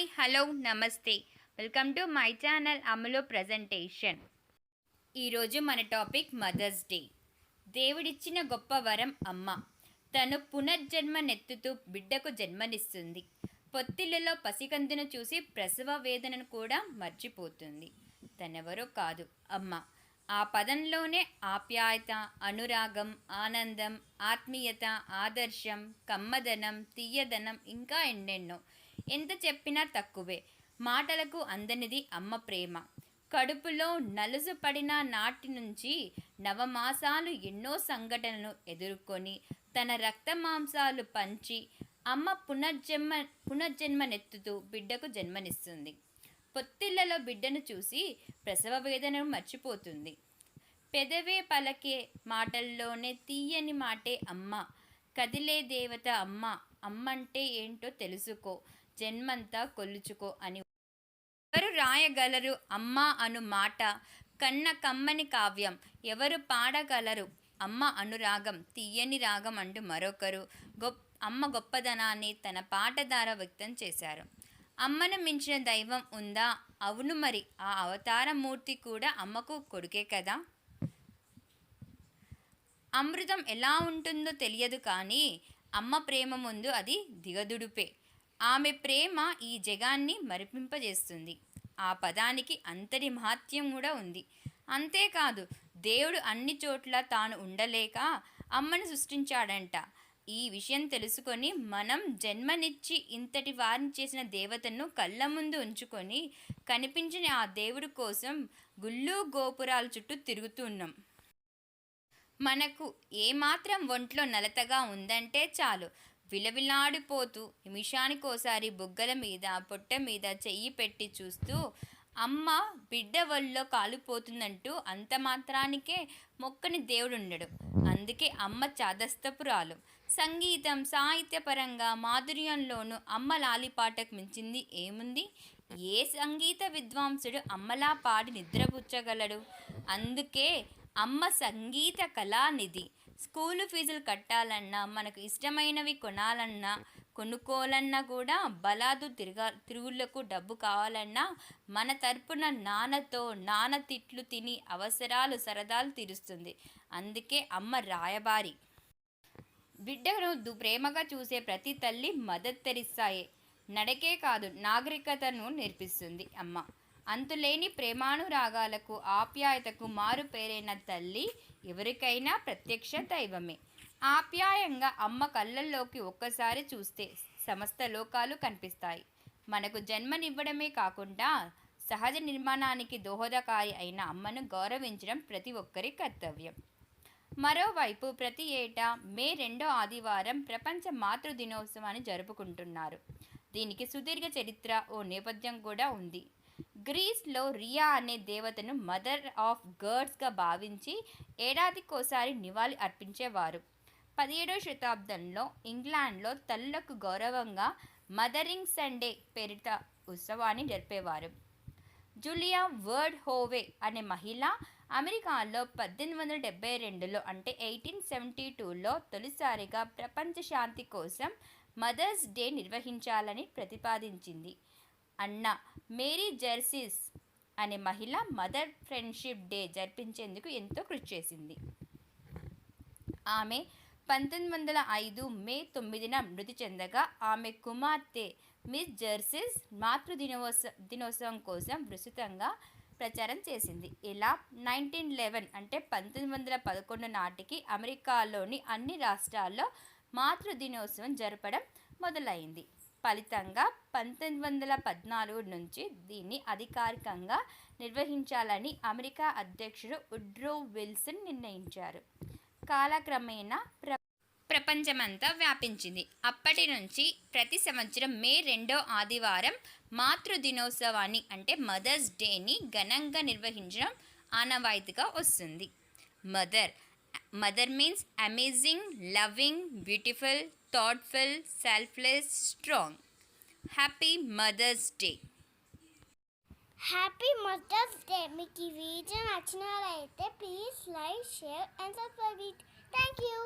Hi hello నమస్తే. Welcome to my channel Amalu presentation. ఈరోజు మన టాపిక్ మదర్స్ డే. దేవుడిచ్చిన గొప్ప వరం అమ్మ. తను పునర్జన్మ నెత్తుతూ బిడ్డకు జన్మనిస్తుంది. పొత్తిళ్ళలో పసికందును చూసి ప్రసవ వేదనను కూడా మర్చిపోతుంది. తనెవరో కాదు అమ్మ. ఆ పదంలోనే ఆప్యాయత అనురాగం ఆనందం ఆత్మీయత ఆదర్శం కమ్మదనం తీయదనం ఇంకా ఎన్నెన్నో ఎంత చెప్పినా తక్కువే. మాటలకు అందనిది అమ్మ ప్రేమ. కడుపులో నలుసు పడిన నాటి నుంచి నవమాసాలు ఎన్నో సంఘటనలు ఎదుర్కొని తన రక్త మాంసాలు పంచి అమ్మ పునర్జన్మ పునర్జన్మనెత్తుతూ బిడ్డకు జన్మనిస్తుంది. పొత్తిళ్ళలో బిడ్డను చూసి ప్రసవ వేదనను మర్చిపోతుంది. పెదవే పలకే మాటల్లోనే తీయని మాటే అమ్మ. కదిలే దేవత అమ్మ. అమ్మంటే ఏంటో తెలుసుకో. జన్మంతా కొల్లుచుకో అని. ఎవరు రాయగలరు అమ్మ అను మాట కన్న కమ్మని కావ్యం ఎవరు పాడగలరు అమ్మ అనురాగం తీయని రాగం అంటూ మరొకరు గొప్ప అమ్మ గొప్పదనాన్ని తన పాట ద్వారా వ్యక్తం చేశారు. అమ్మను మించిన దైవం ఉందా? అవును మరి ఆ అవతారమూర్తి కూడా అమ్మకు కొడుకే కదా? అమృతం ఎలా ఉంటుందో తెలియదు కానీ అమ్మ ప్రేమ ముందు అది దిగదుడుపే. ఆమె ప్రేమ ఈ జగాన్ని మరిపింపజేస్తుంది. ఆ పదానికి అంతటి మహత్యం కూడా ఉంది. అంతేకాదు దేవుడు అన్ని చోట్ల తాను ఉండలేక అమ్మను సృష్టించాడంట. ఈ విషయం తెలుసుకొని మనం జన్మనిచ్చి ఇంతటి వారిని చేసిన దేవతను కళ్ళ ముందు ఉంచుకొని కనిపించిన ఆ దేవుడి కోసం గుళ్ళు గోపురాల చుట్టూ తిరుగుతున్నాం మనకు ఏమాత్రం ఒంట్లో నలతగా ఉందంటే చాలు. విలవిలాడిపోతూ నిమిషానికోసారి బుగ్గల మీద పొట్ట మీద చెయ్యి పెట్టి చూస్తూ అమ్మ బిడ్డ వల్లో కాలిపోతుందంటూ అంత మాత్రానికే మొక్కని దేవుడుండడు. అందుకే అమ్మ చాదస్తపురాలు సంగీతం సాహిత్యపరంగా మాధుర్యంలోనూ అమ్మ లాలిపాటకు మించింది ఏముంది? ఏ సంగీత విద్వాంసుడు అమ్మలా పాడి నిద్రపుచ్చగలడు? అందుకే అమ్మ సంగీత కళానిధి. స్కూలు ఫీజులు కట్టాలన్నా మనకు ఇష్టమైనవి కొనాలన్నా కొనుక్కోవాలన్నా కూడా బలాదు తిరగా తిరుగుళ్ళకు డబ్బు కావాలన్నా మన తరపున నాన్నతో నాన్న తిట్లు తిని అవసరాలు సరదాలు తీరుస్తుంది. అందుకే అమ్మ రాయబారి. బిడ్డను దు ప్రేమగా చూసే ప్రతి తల్లి మదర్ తెరిస్తాయే నడకే కాదు నాగరికతను నేర్పిస్తుంది అమ్మ. అంతులేని ప్రేమానురాగాలకు ఆప్యాయతకు మారు పేరైన తల్లి ఎవరికైనా ప్రత్యక్ష దైవమే. ఆప్యాయంగా అమ్మ కళ్ళల్లోకి ఒక్కసారి చూస్తే సమస్త లోకాలు కనిపిస్తాయి. మనకు జన్మనివ్వడమే కాకుండా సహజ నిర్మాణానికి దోహదకారి అయిన అమ్మను గౌరవించడం ప్రతి ఒక్కరి కర్తవ్యం. మరోవైపు ప్రతి ఏటా మే రెండో ఆదివారం ప్రపంచ మాతృ దినోత్సవాన్ని జరుపుకుంటున్నారు. దీనికి సుదీర్ఘ చరిత్ర ఓ నేపథ్యం కూడా ఉంది. గ్రీస్లో రియా అనే దేవతను మదర్ ఆఫ్ గర్డ్స్గా భావించి ఏడాదికోసారి నివాళి అర్పించేవారు. పదిహేడవ శతాబ్దంలో ఇంగ్లాండ్లో తల్లులకు గౌరవంగా మదరింగ్ సండే పేరిట ఉత్సవాన్ని జరిపేవారు. జూలియా వర్డ్ హోవే అనే మహిళ అమెరికాలో పద్దెనిమిది వందల డెబ్బై రెండులో అంటే ఎయిటీన్ సెవెంటీ టూలో తొలిసారిగా ప్రపంచ శాంతి కోసం మదర్స్ డే నిర్వహించాలని ప్రతిపాదించింది. అన్న మేరీ జెర్సిస్ అనే మహిళ మదర్ ఫ్రెండ్షిప్ డే జరిపించేందుకు ఎంతో కృషి చేసింది. ఆమె పంతొమ్మిది వందల ఐదు మే తొమ్మిదిన మృతి చెందగా ఆమె కుమార్తె మిస్ జెర్సిస్ మాతృ దినోత్సవ దినోత్సవం కోసం విస్తృతంగా ప్రచారం చేసింది. ఇలా నైన్టీన్ లెవెన్ అంటే పంతొమ్మిది వందల పదకొండు నాటికి అమెరికాలోని అన్ని రాష్ట్రాల్లో మాతృ దినోత్సవం జరపడం మొదలైంది. ఫలితంగా పంతొమ్మిది వందల పద్నాలుగు నుంచి దీన్ని అధికారికంగా నిర్వహించాలని అమెరికా అధ్యక్షుడు ఉడ్రో విల్సన్ నిర్ణయించారు. కాలక్రమేణా ప్ర ప్రపంచమంతా వ్యాపించింది. అప్పటి నుంచి ప్రతి సంవత్సరం మే రెండో ఆదివారం మాతృ దినోత్సవాన్ని అంటే మదర్స్ డేని ఘనంగా నిర్వహించడం ఆనవాయితీగా వస్తుంది. Mother mother means amazing loving beautiful thoughtful selfless strong happy Mother's Day happy Mother's Day మీకు ఈ వీడియో నచ్చినట్లయితే please like share and subscribe thank you